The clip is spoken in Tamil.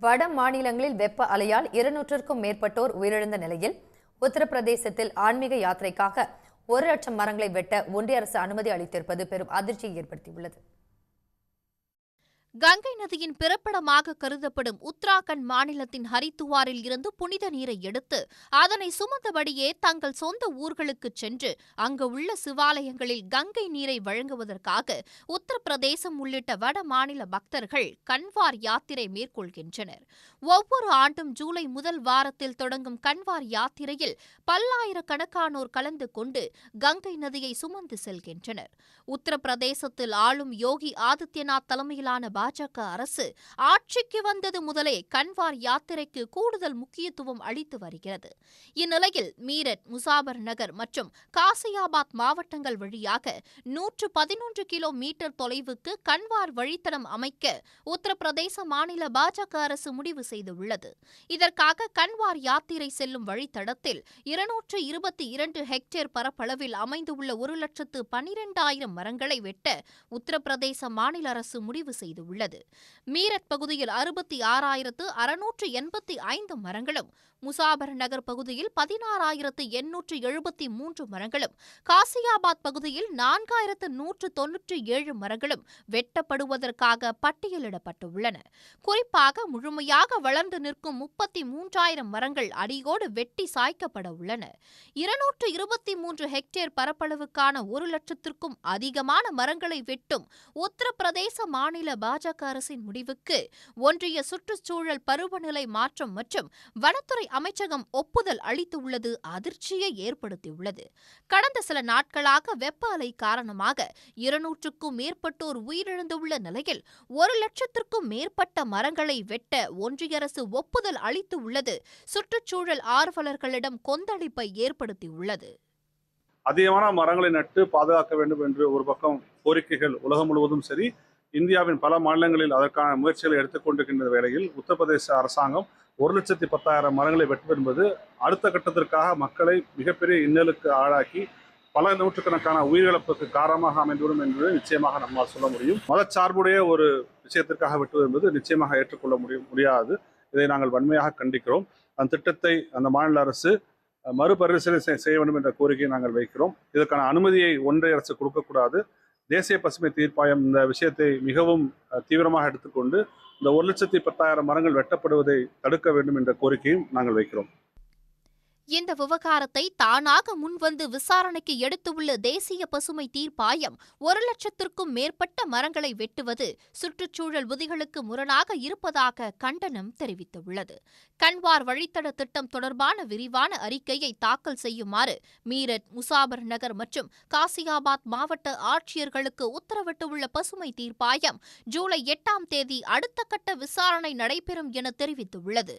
வட மாநிலங்களில் வெப்ப அலையால் இருநூற்றுக்கும் மேற்பட்டோர் உயிரிழந்த நிலையில் உத்தரப்பிரதேசத்தில் ஆன்மீக யாத்திரைக்காக ஒரு லட்சம் மரங்களை வெட்ட ஒன்றிய அரசு அனுமதி அளித்திருப்பது பெரும் அதிர்ச்சியை ஏற்படுத்தியுள்ளது. கங்கை நதியின் பிறப்பிடமாக கருதப்படும் உத்தராகண்ட் மாநிலத்தின் ஹரித்துவாரில் இருந்து புனித நீரை எடுத்து அதனை சுமந்தபடியே தங்கள் சொந்த ஊர்களுக்கு சென்று அங்கு உள்ள சிவாலயங்களில் கங்கை நீரை வழங்குவதற்காக உத்தரப்பிரதேசம் உள்ளிட்ட வட மாநில பக்தர்கள் கன்வார் யாத்திரை மேற்கொள்கின்றனர். ஒவ்வொரு ஆண்டும் ஜூலை முதல் வாரத்தில் தொடங்கும் கன்வார் யாத்திரையில் பல்லாயிரக்கணக்கானோர் கலந்து கொண்டு கங்கை நதியை சுமந்து செல்கின்றனர். உத்தரப்பிரதேசத்தில் ஆளும் யோகி ஆதித்யநாத் தலைமையிலான பாஜக அரசு ஆட்சிக்கு வந்தது முதலே கன்வார் யாத்திரைக்கு கூடுதல் முக்கியத்துவம் அளித்து வருகிறது. இந்நிலையில் மீரட் முசாபர் நகர் மற்றும் காசியாபாத் மாவட்டங்கள் வழியாக நூற்று பதினொன்று கிலோ மீட்டர் தொலைவுக்கு கன்வார் வழித்தடம் அமைக்க உத்தரப்பிரதேச மாநில பாஜக அரசு முடிவு செய்துள்ளது. இதற்காக கன்வார் யாத்திரை செல்லும் வழித்தடத்தில் இருநூற்று இருபத்தி இரண்டு ஹெக்டேர் பரப்பளவில் அமைந்துள்ள ஒரு லட்சத்து பனிரெண்டாயிரம் மரங்களை வெட்ட உத்தரப்பிரதேச மாநில அரசு முடிவு செய்துள்ளது. மீரட் பகுதியில் அறுபத்தி ஆறாயிரத்து அறுநூற்று எண்பத்தி ஐந்து மரங்களும் முசாபர் நகர் பகுதியில் பதினாறாயிரத்து எண்ணூற்று எழுபத்தி மூன்று மரங்களும் காசியாபாத் பகுதியில் நான்காயிரத்து நூற்று தொன்னூற்றி ஏழு மரங்களும் வெட்டப்படுவதற்காக பட்டியலிடப்பட்டுள்ளன. குறிப்பாக முழுமையாக வளர்ந்து நிற்கும் முப்பத்தி மூன்றாயிரம் மரங்கள் அடியோடு வெட்டி சாய்க்கப்பட உள்ளன. இருநூற்று இருபத்தி மூன்று ஹெக்டேர் பரப்பளவுக்கான ஒரு லட்சத்திற்கும் அதிகமான மரங்களை வெட்டும் உத்தரப்பிரதேச மாநில பாஜக பாஜக அரசின் முடிவுக்கு ஒன்றிய சுற்றுச்சூழல் பருவநிலை மாற்றம் மற்றும் வனத்துறை அமைச்சகம் ஒப்புதல் அளித்துள்ளது அதிர்ச்சியை ஏற்படுத்தியுள்ளது. கடந்த சில நாட்களாக வெப்ப அலை காரணமாக இருநூற்றுக்கும் மேற்பட்டோர் உயிரிழந்துள்ள நிலையில் ஒரு லட்சத்திற்கும் மேற்பட்ட மரங்களை வெட்ட ஒன்றிய அரசு ஒப்புதல் அளித்துள்ளது. சுற்றுச்சூழல் ஆர்வலர்களிடம் கொந்தளிப்பை ஏற்படுத்தியுள்ளது. அதிகமான மரங்களை நட்டு பாதுகாக்க வேண்டும் என்று ஒரு பக்கம் கோரிக்கைகள் உலகம் முழுவதும் சரி இந்தியாவின் பல மாநிலங்களில் அதற்கான முயற்சிகளை எடுத்துக்கொண்டிருக்கின்ற வேளையில் உத்தரப்பிரதேச அரசாங்கம் ஒரு லட்சத்தி பத்தாயிரம் மரங்களை வெட்டுவது என்பது அடுத்த கட்டத்திற்காக மக்களை மிகப்பெரிய இன்னலுக்கு ஆளாக்கி பல நூற்றுக்கணக்கான உயிரிழப்புக்கு காரணமாக அமைந்துவிடும் என்பது நிச்சயமாக நம்மால் சொல்ல முடியும். மதச்சார்புடைய ஒரு விஷயத்திற்காக வெட்டுவது என்பது நிச்சயமாக ஏற்றுக்கொள்ள முடியும் முடியாது. இதை நாங்கள் வன்மையாக கண்டிக்கிறோம். அந்த திட்டத்தை அந்த மாநில அரசு மறுபரிசீலனை செய்ய வேண்டும் என்ற கோரிக்கையை நாங்கள் வைக்கிறோம். இதற்கான அனுமதியை ஒன்றிய அரசு கொடுக்கக்கூடாது. தேசிய பசுமை தீர்ப்பாயம் இந்த விஷயத்தை மிகவும் தீவிரமாக எடுத்துக்கொண்டு இந்த ஒரு லட்சத்தி பத்தாயிரம் மரங்கள் வெட்டப்படுவதை தடுக்க வேண்டும் என்ற கோரிக்கையும் நாங்கள் வைக்கிறோம். இந்த விவகாரத்தை தானாக முன்வந்து விசாரணைக்கு எடுத்துள்ள தேசிய பசுமை தீர்ப்பாயம் ஒரு லட்சத்திற்கும் மேற்பட்ட மரங்களை வெட்டுவது சுற்றுச்சூழல் விதிகளுக்கு முரணாக இருப்பதாக கண்டனம் தெரிவித்துள்ளது. கன்வார் வழித்தட திட்டம் தொடர்பான விரிவான அறிக்கையை தாக்கல் செய்யுமாறு மீரட் முசாபர் நகர் மற்றும் காசியாபாத் மாவட்ட ஆட்சியர்களுக்கு உத்தரவிட்டுள்ள பசுமை தீர்ப்பாயம் ஜூலை எட்டாம் தேதி அடுத்த கட்ட விசாரணை நடைபெறும் என தெரிவித்துள்ளது.